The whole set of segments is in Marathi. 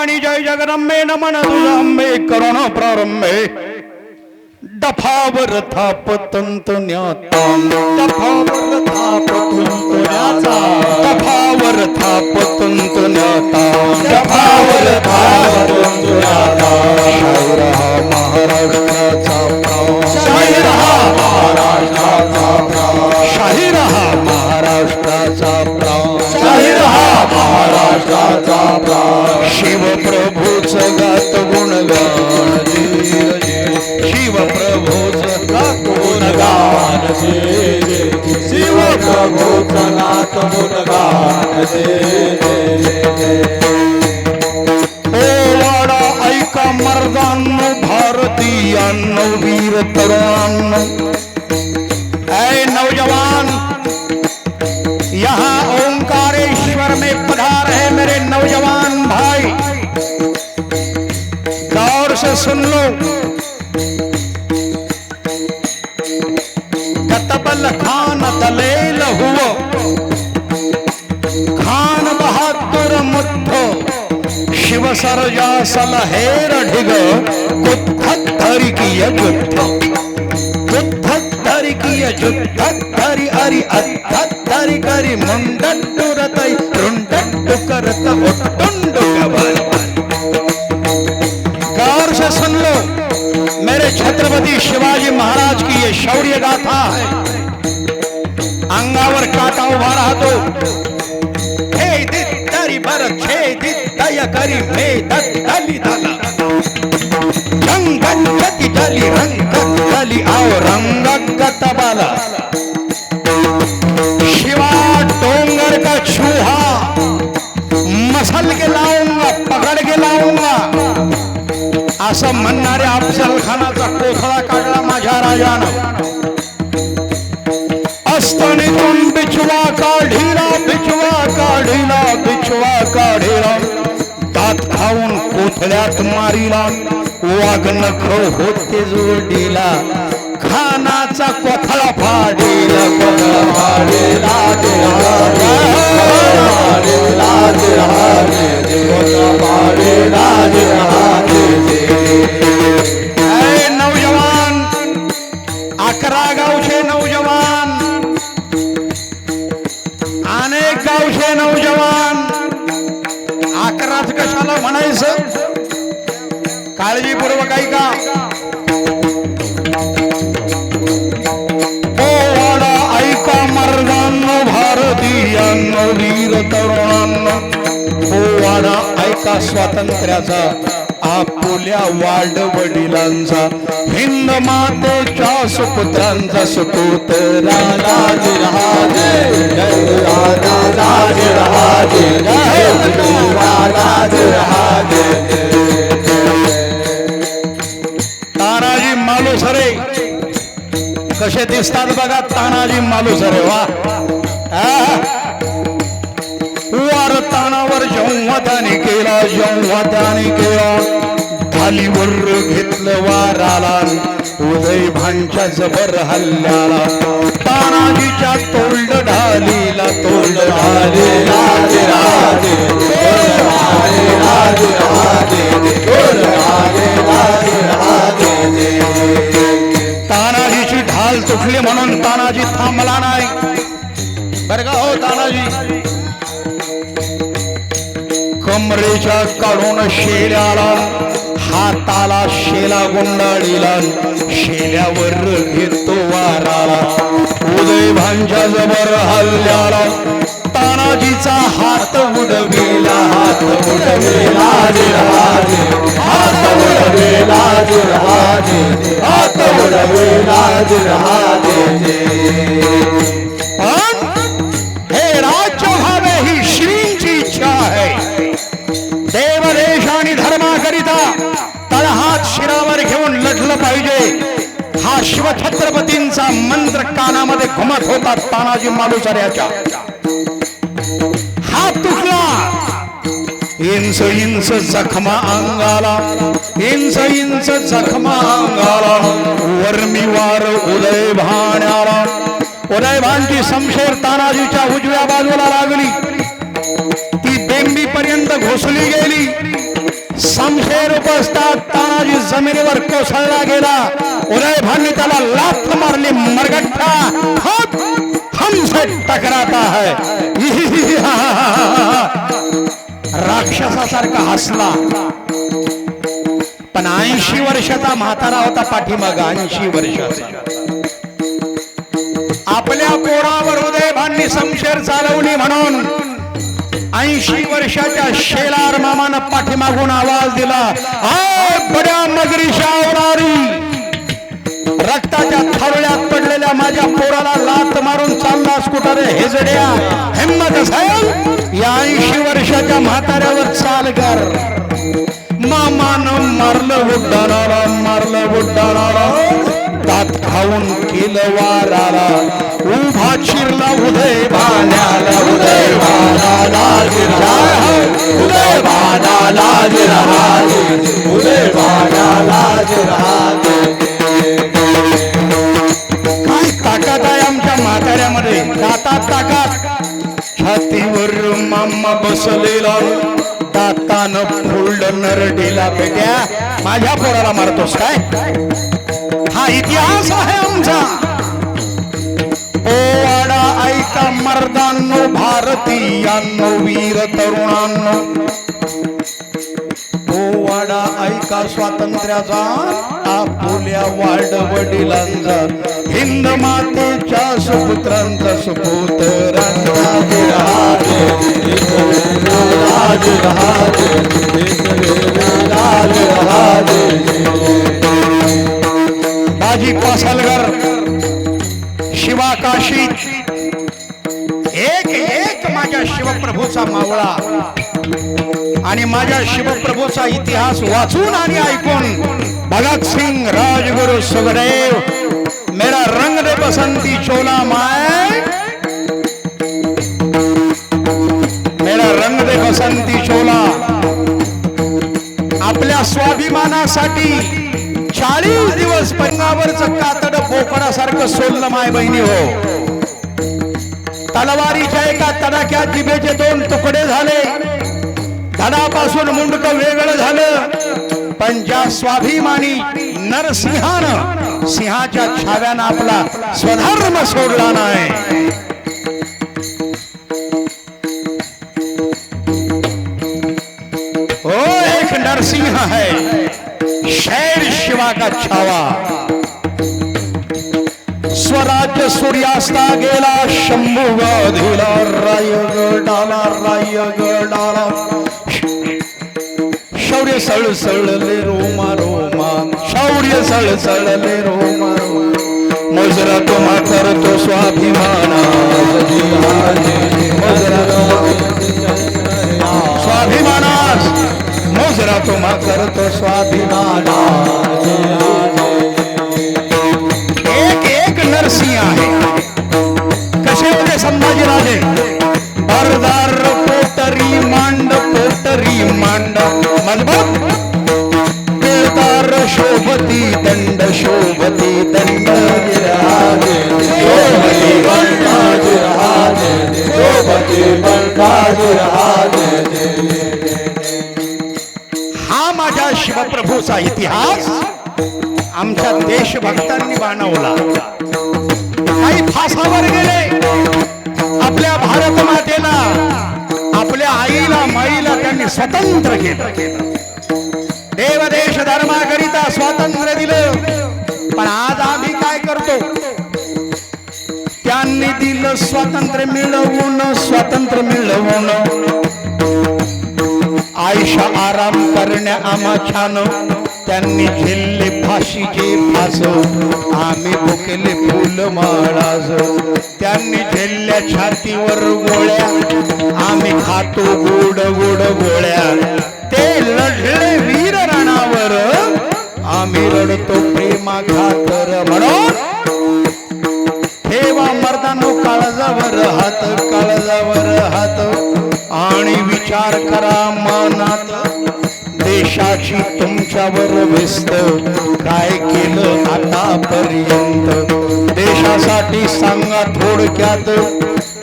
भवानी जय जगदंबे नमन तुझा अंबे करुण प्रारंभे। दफावर थापतंत न्याता। दफावर थापतंत न्याता। दफावर थापतंत न्याता। दफावर थापतंत न्याता। भारतीयांनो वीर तरुणांनो। ऐ नौजवान, यहाँ ओंकारेश्वर में पधार है मेरे नौजवान भाई। गौर से सुन लो। कतबल खान दलेल हुओ। खान बहादुर मुठो शिव सरजा सलहेर ढिग। कुत्थरी हरिकी की धरी किय युद्ध। धरी हरि धरी करी मुंडट्टु से सुन लो, मेरे छत्रपति शिवाजी महाराज की ये शौर्य गाथा है। अंगावर काटा उभा रहा तो दित्तरी बर छे दित्तय करी मे दत्तली दाला रंगती डली रंगत डली आओ रंगत बाला शिवा डोंगर का चूहा मसल के लाऊंगा पकड के लाऊंगा। असं म्हणणाऱ्या अफजलखानाचा कोथळा काढला माझ्या राजानं। अस्तनीतून बिचवा बिचवा काढिला बिचवा काढिला खाऊन कोथळ्यात मारिला वाघ नख होते जोडीला. खानाचा कोथळा फाडीला कोथळा फाडीला ऐ काळजीपूर्वक ऐका. हो ओ ऐका मर्दांनो भारतीयांनो वीर तरुणांनो. हो ऐका स्वातंत्र्याचा आपुल्या वाड वडिलांचा. हिंद मातेच्या सुपुत्रांचा सुपूत राजा राजे राजा दिसतात बघा तानाजी मालुसरे वा. वार तानावर जेव्हा केला जेव्हा त्याने केला. थालीवर घेतलं वाराला उदय भांच्या जबर हल्ल्याला. तानाजीच्या तोंड ढालीला तोंड ढाले राजे राजे राजे राजे राजे राजे राजे राजे चुकली म्हणून तानाजी थांबला नाही. बर का हो तानाजी? कमरेच्या काढून शेल्याला हाताला शेला गुंडाळीला शेल्यावर घेतो वाराला. उदय भांच्या जबर हल्ल्याला तानाजीचा हात उडविला हात उडविला रे राजे. हात उडविला रे राजे. हात उडविला रे राजे. हे राज्य व्हावे ही श्रींची इच्छा आहे. देवदेश आणि धर्माकरिता तळहात शिरावर घेऊन लढलं पाहिजे. हा शिवछत्रपतींचा मंत्र कानामध्ये घुमत होता तानाजी मालुसऱ्याच्या. इंच इंच जखमा अंगाला इंच इंच जखमा अंगाला वर्मीवार उदय भाण्याला उदय भानची शमशेर तानाजीच्या उजव्या बाजूला लागली ती बेंबी पर्यंत घोसली गेली समशेर उपसतात तानाजी जमिनीवर कोसळला गेला उदय भांनी त्याला लाथ मारली हात हमसे टकराता है राक्षसासारखा हसला. पण ऐंशी वर्षाचा म्हातारा होता पाठीमाग ऐंशी वर्षाचा. आपल्या पोरावर उदय भांनी समशेर चालवली म्हणून ऐंशी वर्षाच्या शेलार मामानं पाठीमागून आवाज दिला आय बड्या नगरीच्या आवरारी रक्ताच्या थावळ्यात पडलेल्या माझ्या पोराला लात मारून चालला स्कूटर हेजड्या हिंमत साहेब या ऐंशी वर्षाच्या म्हाताऱ्यावर चाल कर. मामान मारलं बुड्डाणारा मारलं बुड्डाणारा दात खाऊन केलं वाराला. उभा चिरला उदय भाण्याला उदय भानाला उदय भानाला उदय बसलेला दातान फोल्ड नरडीला बेट्या. माझ्या पोराला मारतोस काय? हा इतिहास आहे आमचा. ओ ऐका मर्दांनो भारतीयांनो वीर तरुणांनो. ओ ऐका स्वातंत्र्याचा आपुल्या वाड वडिलांचा हिंद मातेच्या सुपुत्रांचा सुपुत राज राज, राज बाजी पासलगर शिवा काशी एक एक माझ्या शिवप्रभूचा मावळा आणि माझ्या शिवप्रभूचा इतिहास वाचून आणि ऐकून भगत सिंह राजगुरु सुखदेव मेरा रंग दे बसंती चोला माय मेरा रंग दे बसंती चोला। आपल्या स्वाभिमानासाठी चाळीस दिवस पंगावरच कातड पोकडासारखं सोललं माय बहिणी हो. तलवारीच्या एका तडाख्यात जिभेचे दोन तुकडे झाले. धडापासून मुंडक वेगळं झालं. पण ज्या स्वाभिमानी नरसिंहानं सिंहाच्या छाव्यानं आपला स्वधर्म सोडला नाही. ओ एक नरसिंह है शैर शिवा का छावा. स्वराज्य सूर्यास्ता गेला शंभू राय डाला. रायगडाला शौर्य सळसळले रोमा रोमा शौर्य सळसळले रोमा रोमा। मुजरा तुम्हा करतो स्वाभिमाना मुजरा स्वाभिमानास मुजरा तुम्हा करतो स्वाभिमाना एक एक नरसिंह आहे कसे होते संभाजीराजे बरदार शिवप्रभूचा इतिहास आमच्या देशभक्तांनी बाणवला काही फासावर गेले. आपल्या भारत मातेला आपल्या आईला माईला त्यांनी स्वतंत्र केलं. देव देश धर्माकरिता स्वातंत्र्य दिलं. पण आज आम्ही काय करतो? त्यांनी दिलं स्वातंत्र्य मिळवून स्वातंत्र्य मिळवून. केल्या आम्हा छान त्यांनी झेलले फाशीचे फास आम्ही भुकेले फुल माळाज. त्यांनी झेलल्या छातीवर गोळ्या आम्ही खातो गोड गोड गोळ्या. ते लढले वीर रणावर आम्ही रडतो प्रेमा खातर म्हणून. ठेवा मर्दानो काळजावर हात काळजावर हात. आणि विचार करा मनात देशाची तुमच्यावर व्यस्त काय केलं आतापर्यंत? देशासाठी सांगा थोडक्यात.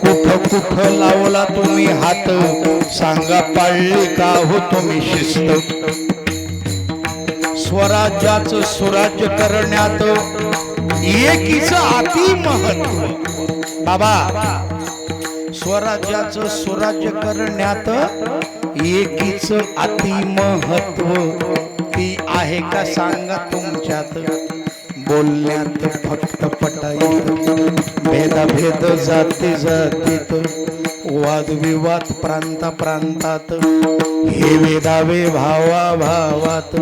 कुठ कुठ लावला तुम्ही हात? सांगा पाळली का हो तुम्ही शिस्त? स्वराज्याचं सुराज्य करण्यात एकीच अति महत्त्व. बाबा स्वराज्याचं सुराज्य करण्यात एकीच अति महत्त्व? ती आहे का सांगा तुमच्यात? बोलण्यात फक्त पटाईत. भेदाभेद जाती जातीत. वादविवाद प्रांता प्रांतात. हे वेदावे भावा भावात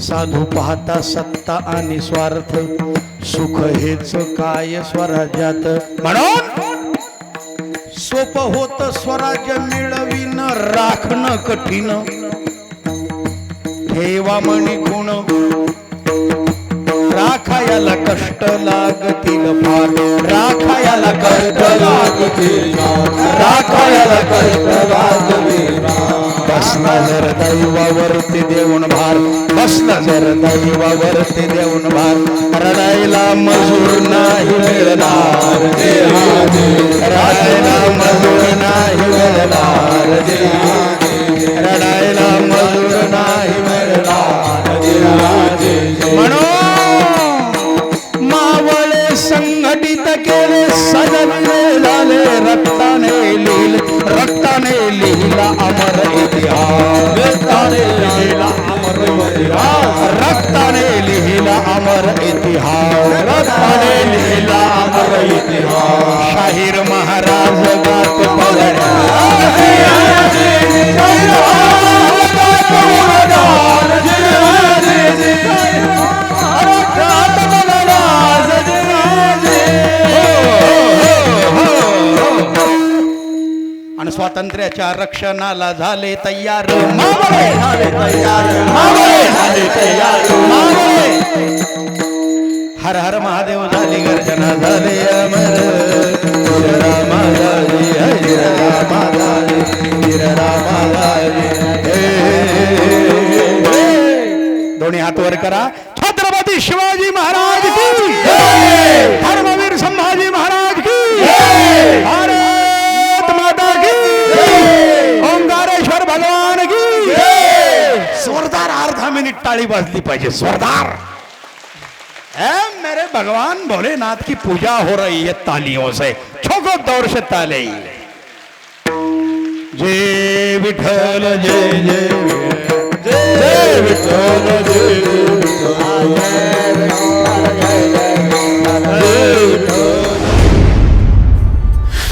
साधू पाहता सत्ता आणि स्वार्थ. सुख हेच काय स्वराज्यात? म्हणून सोप होत स्वराज्य मिळविन राखणं कठीण. ठेवा म्हणी गुण. राखायाला कष्ट लागतील फार. राखायाला कष्ट लागतील राखायाला कष्ट लागतील बसला जर दैवावरती देऊन भार. जर दैवावरती देऊन भार. रडायला मजूर नाही मिळणार. रडायला मजूर नाही मिळणार. रडायला मजूर नाही मिळणार. म्हणून रक्ताने लिहिला अमर इतिहास. रक्ताने लिहिला अमर इतिहास. रक्ताने लिहिला अमर इतिहास. शाहीर महाराज गात आणि स्वातंत्र्याच्या रक्षणाला झाले तयार. झाले तयार झाले तयार हर हर महादेव झाली गर्जना झाले अमर. रामा झाली रामा रामा दोन्ही हात वर करा. छत्रपती शिवाजी महाराज की धर्मवीर संभाजी महाराज की मिनिट टाळी वाजली पाहिजे सरदार है मेरे भगवान भोलेनाथ की पूजा हो रही है तालियों से छोको दौर से ताले जय विठल जय जय जय विठल जय विठ्ठल. जय विठ्ठल.